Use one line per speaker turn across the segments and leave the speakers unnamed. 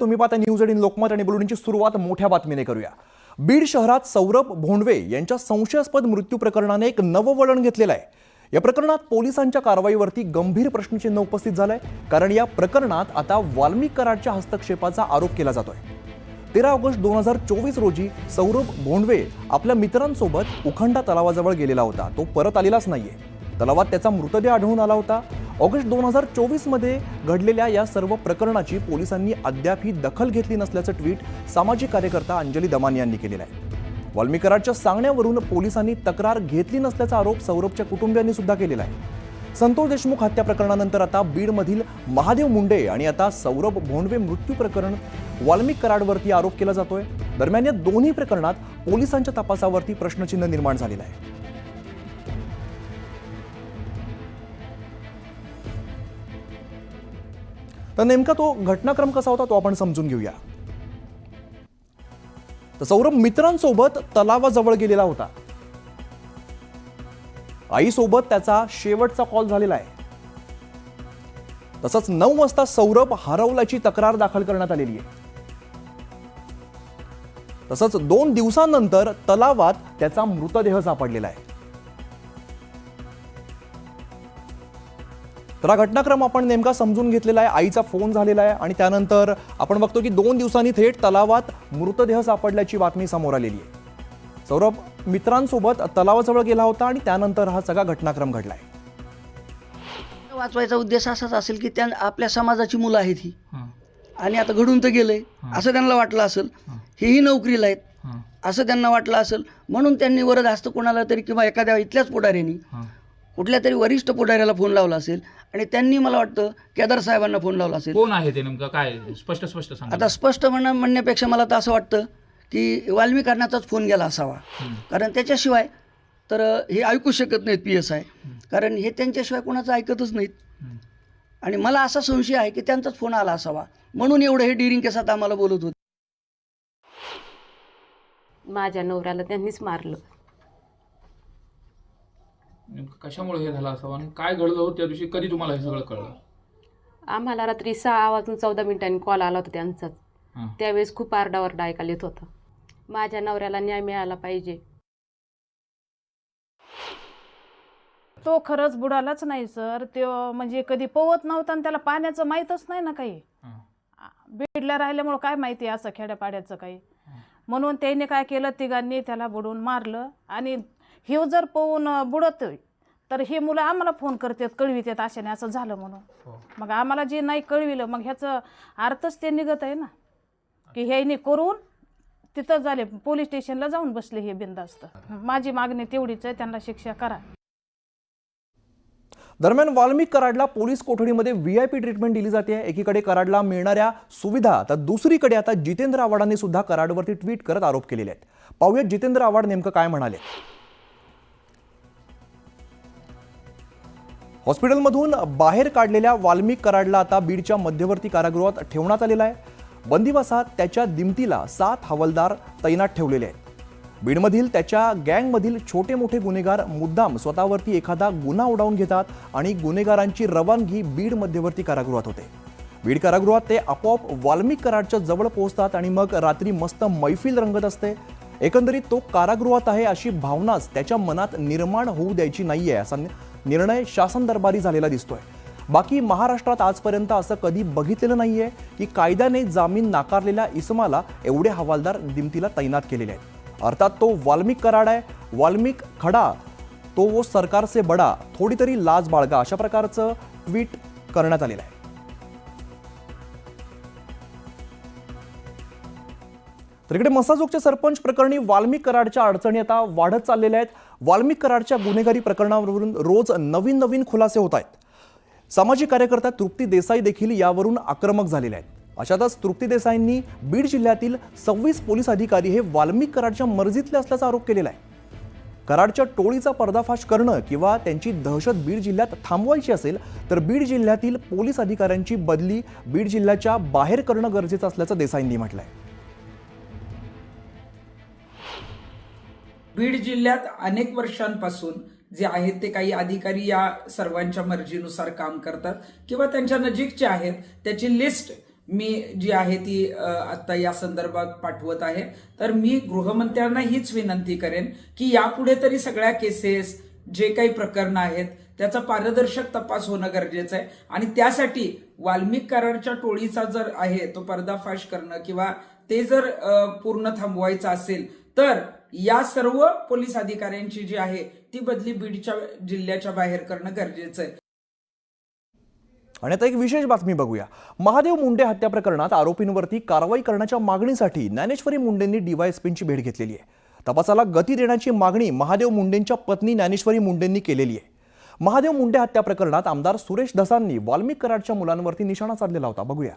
तुम्ही पाहता news eighteen Lokmat आणि बुलेटिनची सुरुवात मोठ्या बातमीने करूया. बीड शहरात सौरभ भोंडवे यांच्या संशयास्पद मृत्यू प्रकरणाने एक नवं वळण घेतलेलं आहे. या प्रकरणात पोलिसांच्या कारवाईवरती गंभीर प्रश्नचिन्ह उपस्थित झालंय कारण या प्रकरणात आता वाल्मिक कराडच्या हस्तक्षेपाचा आरोप केला जातोय. तेरा ऑगस्ट दोन हजार चोवीस रोजी सौरभ भोंडवे आपल्या मित्रांसोबत उखंडा तलावाजवळ गेलेला होता. तो परत आलेलाच नाहीये. तलावात त्याचा मृतदेह आढळून आला होता. ऑगस्ट दोन हजार चोवीसमध्ये घडलेल्या या सर्व प्रकरणाची पोलिसांनी अद्याप ही दखल घेतली नसल्याचं ट्विट सामाजिक कार्यकर्ता अंजली दमान यांनी केलेलं आहे. वाल्मिकराच्या सांगण्यावरून पोलिसांनी तक्रार घेतली नसल्याचा आरोप सौरभच्या कुटुंबियांनी सुद्धा केलेला आहे. संतोष देशमुख हत्या प्रकरणानंतर आता बीडमधील महादेव मुंडे आणि आता सौरभ भोंडवे मृत्यू प्रकरण वाल्मिक कराडवरती आरोप केला जातोय. दरम्यान या दोन्ही प्रकरणात पोलिसांच्या तपासावरती प्रश्नचिन्ह निर्माण झालेलं आहे. तर नेमका तो घटनाक्रम कसा होता तो आपण समजून घेऊया. तर सौरभ मित्रांसोबत तलावाजवळ गेलेला होता. आईसोबत त्याचा शेवटचा कॉल झालेला आहे. तसंच नऊ वाजता सौरभ हरवल्याची तक्रार दाखल करण्यात आलेली आहे. तसंच दोन दिवसांनंतर तलावात त्याचा मृतदेह सापडलेला आहे. तर हा घटनाक्रम आपण नेमका समजून घेतलेला आहे. आईचा फोन झालेला आहे आणि त्यानंतर आपण बघतो की दोन दिवसांनी थेट तलावात मृतदेह सापडल्याची बातमी समोर आलेली आहे. सौरभ मित्रांसोबत तलावाजवळ गेला होता आणि त्यानंतर हा सगळा घटनाक्रम घडलाय
वाचवायचा उद्देश असाच असेल की त्या आपल्या समाजाची मुलं आहेत ही. आणि आता घडून तर गेलंय. असं त्यांना वाटलं असेल. हेही नोकरीला आहेत. असं त्यांना वाटलं असेल. म्हणून त्यांनी वरद हस्त कोणाला तरी किंवा एखाद्या इथल्याच पुढाऱ्यांनी कुठल्या तरी वरिष्ठ पुढाऱ्याला फोन लावला असेल आणि त्यांनी मला वाटतं केदार साहेबांना फोन लावला असेल.
कोण आहे ते नेमकं? काय? स्पष्ट स्पष्ट सांगा.
आता स्पष्ट म्हणणं म्हणण्यापेक्षा मला तर असं वाटतं की वाल्मीकरणाचाच फोन गेला असावा. कारण त्याच्याशिवाय तर हे ऐकू शकत नाहीत पी एस आय. कारण हे त्यांच्याशिवाय कोणाचं ऐकतच नाहीत. आणि मला असा संशय आहे की त्यांचाच फोन आला असावा. म्हणून एवढं हे डिरिंग केसात आम्हाला बोलत होते.
माझ्या नवऱ्याला त्यांनीच मारलं.
कशामुळे हे झालं असावं आणि काय घडलं होतं त्या दिवशी? कधी तुम्हाला हे सगळं कळलं?
आम्हाला रात्री सहा वाजून चौदा मिनिटांनी कॉल आला होता त्यांचाच.
हां.
त्यावेळेस खूप आरडाओरडा ऐकायला येत होता. माझ्या नवऱ्याला न्याय मिळाला पाहिजे.
तो खरंच बुडालाच नाही सर. तो म्हणजे कधी पोवत नव्हता आणि त्याला पाण्याचं माहीतच नाही ना काही.
हां.
बीडला राहिल्यामुळं काय माहिती आहे असं खेड्यापाड्याचं काही? म्हणून त्याने काय केलं? तिघांनी त्याला बुडवून मारलं. आणि हे जर पोहून बुडतोय तर हे मुलं आम्हाला फोन करतात कळवितात अशाने असं झालं म्हणून.
हो.
मग आम्हाला जे नाही कळविलं मग ह्याचं अर्थच ते निघत आहे ना. की ह्याने करून तिथं झाले पोलीस स्टेशनला जाऊन बसले हे बिंदास्त माझी मागणी तेवढीच आहे त्यांना शिक्षा करा.
दरम्यान वाल्मिक कराडला पोलीस कोठडीमध्ये व्ही आय पी ट्रीटमेंट दिली जाते. एकीकडे कराडला मिळणाऱ्या सुविधा तर दुसरीकडे आता जितेंद्र आव्हाडांनी सुद्धा कराडवरती ट्विट करत आरोप केलेले आहेत. पाहूयात जितेंद्र आव्हाड नेमकं काय म्हणाले. हॉस्पिटलमधून बाहेर काढलेल्या वाल्मिक कराडला आता बीडच्या मध्यवर्ती कारागृहात ठेवण्यात आलेला आहे. बंदिवासात त्याच्या दिमतीला सात हवालदार तैनात ठेवलेले आहेत. बीडमधील त्याच्या गँगमधील छोटे मोठे गुन्हेगार मुद्दाम स्वतःवरती एखादा गुन्हा उडावून घेतात आणि गुन्हेगारांची रवानगी बीड मध्यवर्ती कारागृहात होते. बीड कारागृहात ते आपोआप वाल्मिक कराडच्या जवळ पोहोचतात आणि मग रात्री मस्त मैफिल रंगत असते. एकंदरीत तो कारागृहात आहे अशी भावनाच त्याच्या मनात निर्माण होऊ द्यायची नाहीये असा निर्णय शासन दरबारी झालेला दिसतोय. बाकी महाराष्ट्रात आजपर्यंत असं कधी बघितलेलं नाहीये की कायद्याने जामीन नाकारलेल्या इसमाला एवढे हवालदार दिमतीला तैनात केलेले आहेत. अर्थात तो वाल्मिक कराड आहे वाल्मिक खडा तो वो सरकारचे बडा थोडी तरी लाज बाळगा अशा प्रकारचं ट्विट करण्यात आलेलं आहे. तर इकडे मसाजोगच्या सरपंच प्रकरणी वाल्मिक कराडच्या अडचणी आता वाढत चाललेल्या आहेत. वाल्मिक कराडच्या गुन्हेगारी प्रकरणावरून रोज नवीन नवीन खुलासे होत आहेत. सामाजिक कार्यकर्त्या तृप्ती देसाई देखील यावरून आक्रमक झालेल्या आहेत. अशातच तृप्ती देसाईंनी बीड जिल्ह्यातील सव्वीस पोलीस अधिकारी हे वाल्मिक कराडच्या मर्जीतले असल्याचा आरोप केलेला आहे. कराडच्या टोळीचा पर्दाफाश करणं किंवा त्यांची दहशत बीड जिल्ह्यात थांबवायची असेल तर बीड जिल्ह्यातील पोलीस अधिकाऱ्यांची बदली बीड जिल्ह्याच्या बाहेर करणं गरजेचं असल्याचं देसाईंनी म्हटलं आहे
बीड जिल्ह्यात अनेक वर्षांपासून जे आहेत ते काही अधिकारी या सर्वांच्या मर्जीनुसार काम करतात किंवा त्यांच्या नजीकचे आहेत त्याची लिस्ट मी जी आहे ती आत्ता या संदर्भात पाठवत आहे. तर मी गृहमंत्र्यांना हीच विनंती करेन की यापुढे तरी सगळ्या केसेस जे काही प्रकरणं आहेत त्याचा पारदर्शक तपास होणं गरजेचं आहे. आणि त्यासाठी वाल्मिक कराडच्या टोळीचा जर आहे तो पर्दाफाश करणं किंवा ते जर पूर्ण थांबवायचं असेल तर या सर्व पोलीस अधिकाऱ्यांची जी आहे ती बदली बीडच्या जिल्ह्याच्या बाहेर करणं गरजेचं आहे.
आणि आता एक विशेष बातमी बघूया. महादेव मुंडे हत्या प्रकरणात आरोपींवरती कारवाई करण्याच्या मागणीसाठी ज्ञानेश्वरी मुंडेंनी डीवायएसपींची भेट घेतलेली आहे. तपासाला गती देण्याची मागणी महादेव मुंडेंच्या पत्नी ज्ञानेश्वरी मुंडेंनी केलेली आहे. महादेव मुंडे हत्या प्रकरणात आमदार सुरेश धसांनी वाल्मिक कराडच्या मुलांवरती निशाणा साधलेला होता. बघूया.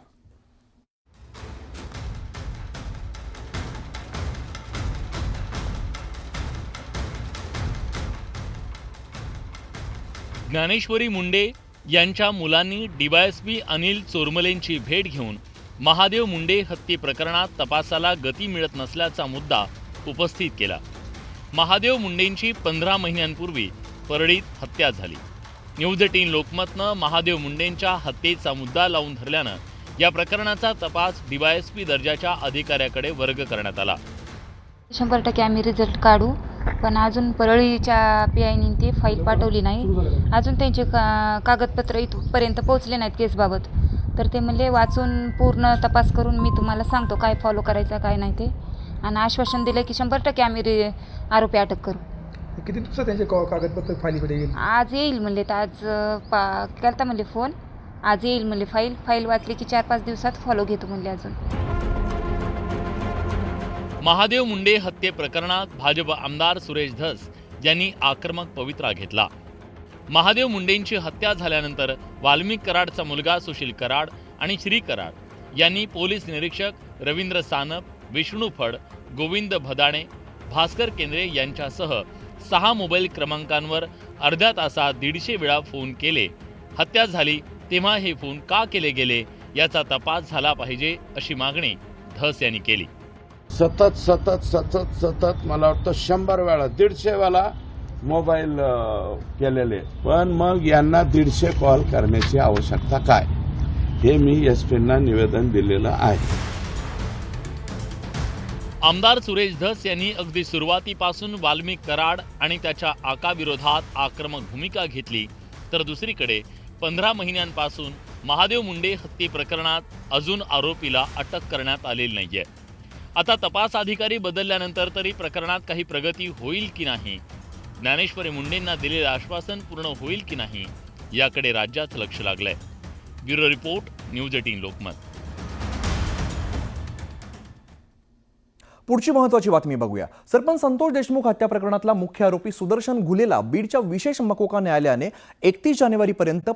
ज्ञानेश्वरी मुंडे यांच्या मुलांनी डीवायएसपी अनिल चोरमलेंची भेट घेऊन महादेव मुंडे हत्ये प्रकरणात तपासाला गती मिळत नसल्याचा मुद्दा उपस्थित केला. महादेव मुंडेंची पंधरा महिन्यांपूर्वी परळीत हत्या झाली. न्यूज एटीन लोकमतनं महादेव मुंडेंच्या हत्येचा मुद्दा लावून धरल्यानं या प्रकरणाचा तपास डीवायएसपी दर्जाच्या अधिकाऱ्याकडे वर्ग करण्यात आला.
शंभर टक्के आम्ही रिझल्ट काढू. पण अजून परळीच्या पी आयनी ते फाईल पाठवली नाही. अजून त्यांचे का कागदपत्र इथपर्यंत पोहोचले नाहीत केसबाबत. तर ते म्हणले वाचून पूर्ण तपास करून मी तुम्हाला सांगतो काय फॉलो करायचं काय नाही ते. आणि आश्वासन दिलं की शंभर टक्के आम्ही रि आरोपी अटक करू.
किती दिवसात त्यांचे का- कागदपत्र फाईलीकडे येईल?
आज येईल म्हणले तर आज अं, पा केलता म्हणले फोन. आज येईल म्हणले फाईल. फाईल वाचली की चार पाच दिवसात फॉलो घेतो म्हणले अजून.
महादेव मुंडे हत्ये प्रकरणात भाजप आमदार सुरेश धस यांनी आक्रमक पवित्रा घेतला. महादेव मुंडेंची हत्या झाल्यानंतर वाल्मिक कराडचा मुलगा सुशील कराड आणि श्री कराड यांनी पोलीस निरीक्षक रवींद्र सानप विष्णू फड गोविंद भदाणे भास्कर केंद्रे यांच्यासह सहा मोबाईल क्रमांकांवर अर्ध्या तासात दीडशे वेळा फोन केले. हत्या झाली तेव्हा हे फोन का केले गेले याचा तपास झाला पाहिजे अशी मागणी धस यांनी केली.
सतत सतत सतत सतत मला वाटतं शंभर वेळा दीडशे वेळा मोबाईल केलेले. पण मग यांना दीडशे कॉल करण्याची आवश्यकता काय? हे मी एस पींना निवेदन दिलेलं आहे.
आमदार सुरेश धस यांनी अगदी सुरुवातीपासून वाल्मिक कराड आणि त्याच्या आकाविरोधात आक्रमक भूमिका घेतली. तर दुसरीकडे पंधरा महिन्यांपासून महादेव मुंडे हत्ती प्रकरणात अजून आरोपीला अटक करण्यात आलेली नाहीये. आता तपास अधिकारी बदलल्यानंतर तरी प्रकरणात काही प्रगती होईल की नाही? ज्ञानेश्वरी मुंडेंना दिलेलं आश्वासन पूर्ण होईल की नाही याकडे राज्याचं लक्ष लागलंय. Bureau report news eighteen Lokmat.
पुढची महत्वाची बातमी बघूया. सरपंच संतोष देशमुख हत्या प्रकरणातला मुख्य आरोपी सुदर्शन घुलेला बीडच्या विशेष मकोका न्यायालयाने एकतीस जानेवारीपर्यंत